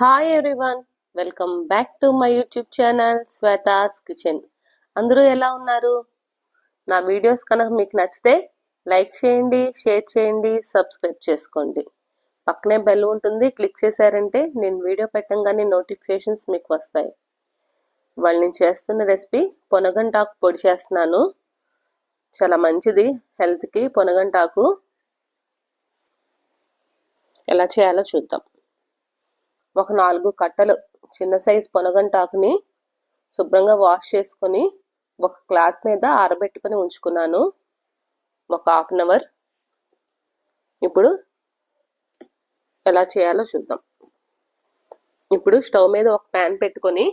Hi everyone welcome back to my YouTube channel Shweta's kitchen అందరూ ఎలా ఉన్నారు? నా వీడియోస్ కనుక మీకు నచ్చితే లైక్ చేయండి షేర్ చేయండి సబ్స్క్రైబ్ చేసుకోండి. పక్కనే బెల్ ఉంటుంది క్లిక్ చేశారంటే నేను వీడియో పెట్టంగానే నోటిఫికేషన్స్ మీకు వస్తాయి. వాళ్ళు నేను చేస్తున్న రెసిపీ పొనగంటాకు పొడి చేస్తున్నాను. చాలా మంచిది హెల్త్కి పొనగంటాకు. ఎలా చేయాలో చూద్దాం. ఒక నాలుగు కట్టలు చిన్న సైజ్ పొనగంటాకుని శుభ్రంగా వాష్ చేసుకొని ఒక క్లాత్ మీద ఆరబెట్టుకొని ఉంచుకున్నాను. ఒక హాఫ్ అన్ అవర్. ఇప్పుడు ఎలా చేయాలో చూద్దాం. ఇప్పుడు స్టవ్ మీద ఒక ప్యాన్ పెట్టుకొని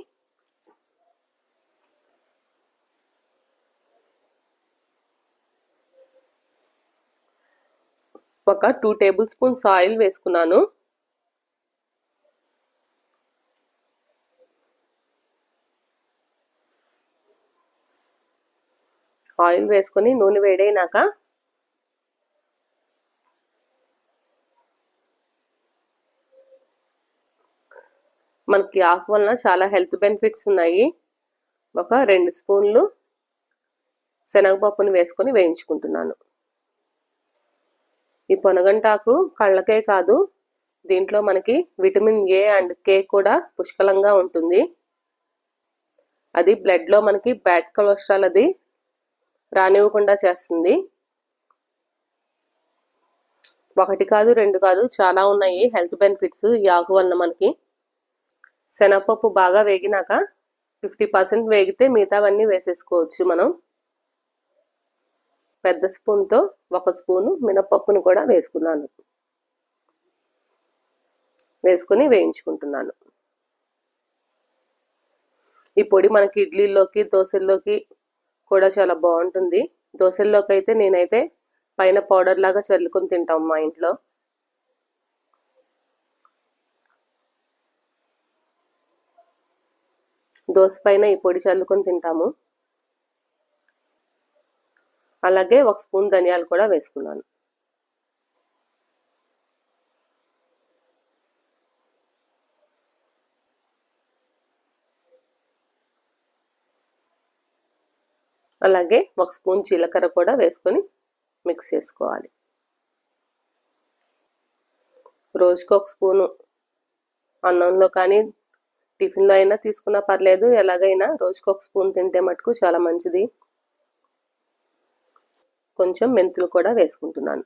ఒక టూ టేబుల్ స్పూన్స్ ఆయిల్ వేసుకున్నాను. ఆయిల్ వేసుకొని నూనె వేడైనాక మనకి ఆకు వలన చాలా హెల్త్ బెనిఫిట్స్ ఉన్నాయి. ఒక రెండు స్పూన్లు శనగపప్పుని వేసుకొని వేయించుకుంటున్నాను. ఈ పొనగంటాకు కళ్ళకే కాదు దీంట్లో మనకి విటమిన్ ఏ అండ్ కే కూడా పుష్కలంగా ఉంటుంది. అది బ్లడ్లో మనకి బ్యాడ్ కొలెస్ట్రాల్ అది రానివ్వకుండా చేస్తుంది. ఒకటి కాదు రెండు కాదు చాలా ఉన్నాయి హెల్త్ బెనిఫిట్స్ ఈ ఆకు వలన మనకి. శనగపప్పు బాగా వేగినాక ఫిఫ్టీ పర్సెంట్ వేగితే మిగతావన్నీ వేసేసుకోవచ్చు మనం. పెద్ద స్పూన్తో ఒక స్పూను మినపప్పును కూడా వేసుకున్నాను. వేసుకుని వేయించుకుంటున్నాను. ఈ పొడి మనకి ఇడ్లీలోకి దోశల్లోకి కూడా చాలా బాగుంటుంది. దోశల్లోకి అయితే నేనైతే పైన పౌడర్ లాగా చల్లుకొని తింటాం మా ఇంట్లో. దోశ పైన ఈ పొడి చల్లుకొని తింటాము. అలాగే ఒక స్పూన్ ధనియాలు కూడా వేసుకున్నాను. అలాగే ఒక స్పూన్ జీలకర్ర కూడా వేసుకొని మిక్స్ చేసుకోవాలి. రోజుకి ఒక స్పూను అన్నంలో కానీ టిఫిన్లో అయినా తీసుకున్నా పర్లేదు ఎలాగైనా రోజుకి ఒక స్పూన్ తింటే మటుకు చాలా మంచిది. కొంచెం మెంతులు కూడా వేసుకుంటున్నాను.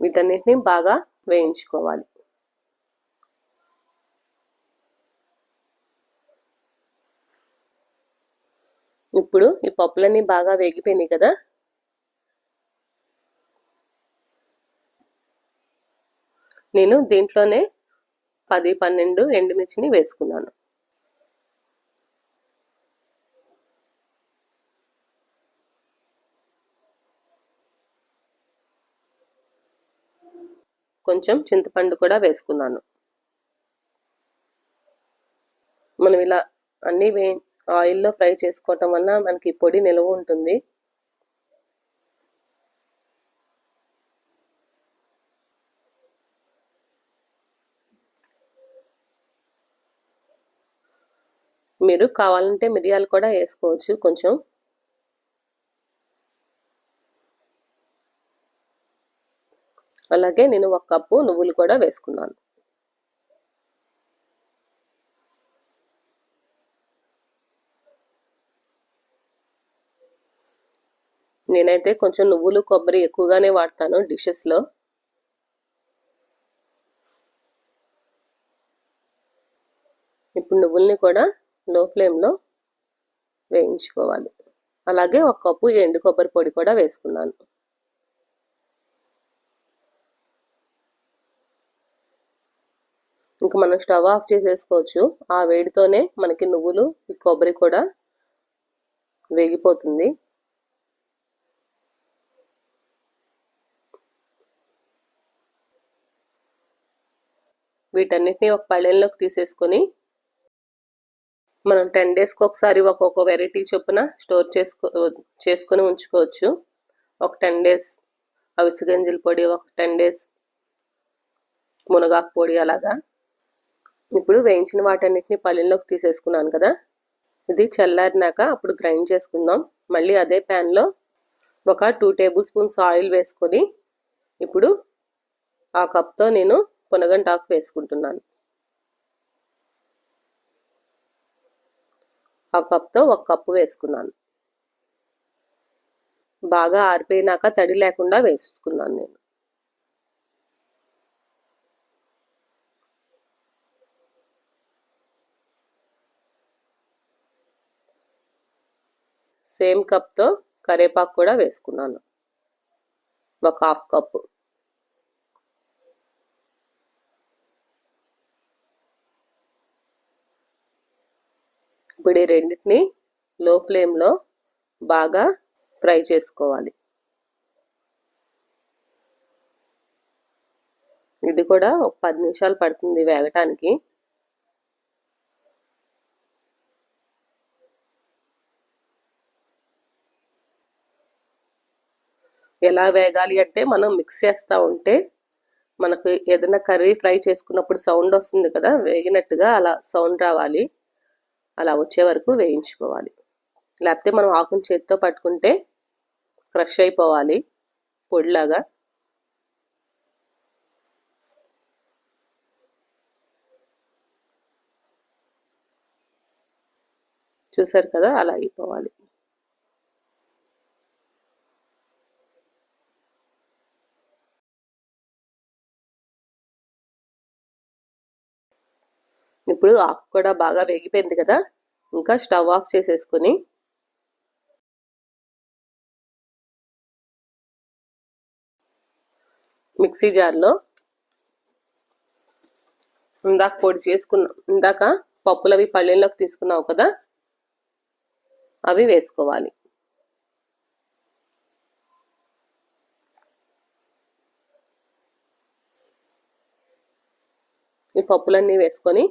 వీటన్నిటిని బాగా వేయించుకోవాలి. ఇప్పుడు ఈ పప్పులన్నీ బాగా వేగిపోయినాయి కదా. నేను దీంట్లోనే పది పన్నెండు ఎండుమిర్చిని వేసుకున్నాను. కొంచెం చింతపండు కూడా వేసుకున్నాను. మనం ఇలా అన్నీ వే ఆయిల్లో ఫ్రై చేసుకోవటం వల్ల మనకి పొడి నిలువ ఉంటుంది. మీరు కావాలంటే మిరియాలు కూడా వేసుకోవచ్చు కొంచెం. అలాగే నేను ఒక కప్పు నువ్వులు కూడా వేసుకున్నాను. నేనైతే కొంచెం నువ్వులు కొబ్బరి ఎక్కువగానే వాడతాను డిషెస్లో. ఇప్పుడు నువ్వుల్ని కూడా లో ఫ్లేమ్లో వేయించుకోవాలి. అలాగే ఒక కప్పు ఎండు కొబ్బరి పొడి కూడా వేసుకున్నాను. ఇంకా మనం స్టవ్ ఆఫ్ చేసేసుకోవచ్చు. ఆ వేడితోనే మనకి నువ్వులు ఈ కొబ్బరి కూడా వేగిపోతుంది. వీటన్నిటిని ఒక పళ్ళెంలోకి తీసేసుకొని మనం టెన్ డేస్కి ఒకసారి ఒక్కొక్క వెరైటీ చొప్పున స్టోర్ చేసుకో చేసుకొని ఉంచుకోవచ్చు. ఒక టెన్ డేస్ అవిసె గింజల పొడి ఒక టెన్ డేస్ మునగాకు పొడి అలాగా. ఇప్పుడు వేయించిన వాటన్నిటిని పళ్ళెంలోకి తీసేసుకున్నాను కదా. ఇది చల్లారినాక అప్పుడు గ్రైండ్ చేసుకుందాం. మళ్ళీ అదే ప్యాన్లో ఒక టూ టేబుల్ స్పూన్స్ ఆయిల్ వేసుకొని ఇప్పుడు ఆ కప్తో నేను పొనగంటాకు వేసుకుంటున్నాను. ఆ కప్తో ఒక కప్పు వేసుకున్నాను. బాగా ఆరిపోయినాక తడి లేకుండా వేసుకున్నాను నేను. సేమ్ కప్తో కరేపాకు కూడా వేసుకున్నాను. ఒక హాఫ్ కప్పు. ఇప్పుడు ఈ రెండింటిని లో ఫ్లేమ్లో బాగా ఫ్రై చేసుకోవాలి. ఇది కూడా ఒక పది నిమిషాలు పడుతుంది వేగటానికి. ఎలా వేగాలి అంటే మనం మిక్స్ చేస్తూ ఉంటే మనకు ఏదైనా కర్రీ ఫ్రై చేసుకున్నప్పుడు సౌండ్ వస్తుంది కదా వేగినట్టుగా అలా సౌండ్ రావాలి. అలా వచ్చే వరకు వేయించుకోవాలి. లేకపోతే మనం ఆకుని చేతితో పట్టుకుంటే క్రష్ అయిపోవాలి. పొడిలాగా. చూసారు కదా? అలా అయిపోవాలి. ఇప్పుడు ఆకు కూడా బాగా వేగిపోయింది కదా. ఇంకా స్టవ్ ఆఫ్ చేసేసుకొని మిక్సీ జార్లో ఇందాక పొడి చేసుకున్నాం. ఇందాక పప్పులు అవి పల్లెల్లోకి తీసుకున్నావు కదా. అవి వేసుకోవాలి. ఈ పప్పులన్నీ వేసుకొని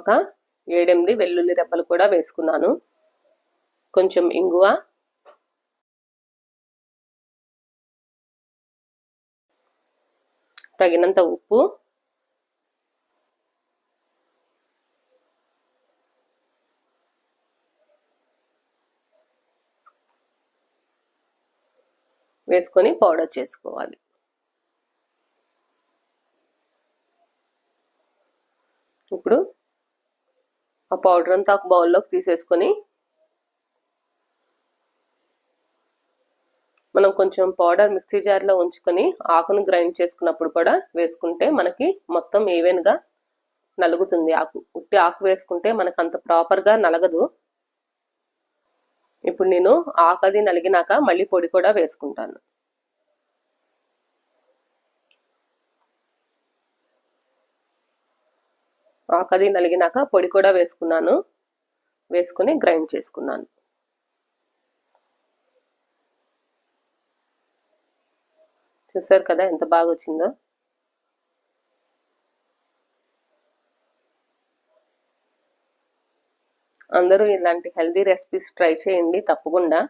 ఒక ఏడెనిమిది వెల్లుల్లి రెప్పలు కూడా వేసుకున్నాను. కొంచెం ఇంగువ. తగినంత ఉప్పు. వేసుకొని పౌడర్ చేసుకోవాలి. ఇప్పుడు ఆ పౌడర్ అంతా ఒక బౌల్లోకి తీసేసుకొని మనం కొంచెం పౌడర్ మిక్సీ జార్లో ఉంచుకొని ఆకును గ్రైండ్ చేసుకున్నప్పుడు కూడా వేసుకుంటే మనకి మొత్తం ఈవెన్గా నలుగుతుంది ఆకు. ఉట్టి ఆకు వేసుకుంటే మనకు అంత ప్రాపర్గా నలగదు. ఇప్పుడు నేను ఆకది నలిగినాక మళ్ళీ పొడి కూడా వేసుకుంటాను. ఆకది నలిగినాక పొడి కూడా వేసుకున్నాను. వేసుకుని గ్రైండ్ చేసుకున్నాను. చూసారు కదా ఎంత బాగా వచ్చిందో? అందరూ ఇలాంటి హెల్దీ రెసిపీస్ ట్రై చేయండి తప్పకుండా.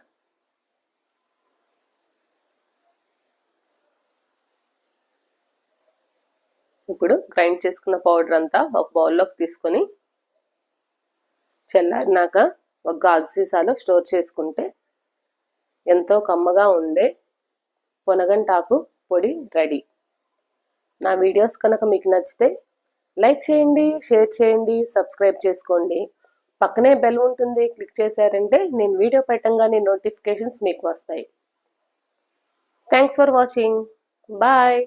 ఇప్పుడు గ్రైండ్ చేసుకున్న పౌడర్ అంతా ఒక బౌల్లోకి తీసుకొని చల్లారినాక ఒక గాజు సీసాలో స్టోర్ చేసుకుంటే ఎంతో కమ్మగా ఉండే పొనగంటాకు పొడి రెడీ. నా వీడియోస్ కనుక మీకు నచ్చితే లైక్ చేయండి షేర్ చేయండి సబ్స్క్రైబ్ చేసుకోండి. పక్కనే బెల్ ఉంటుంది క్లిక్ చేశారంటే నేను వీడియో పెట్టంగానే నోటిఫికేషన్స్ మీకు వస్తాయి. Thanks for watching bye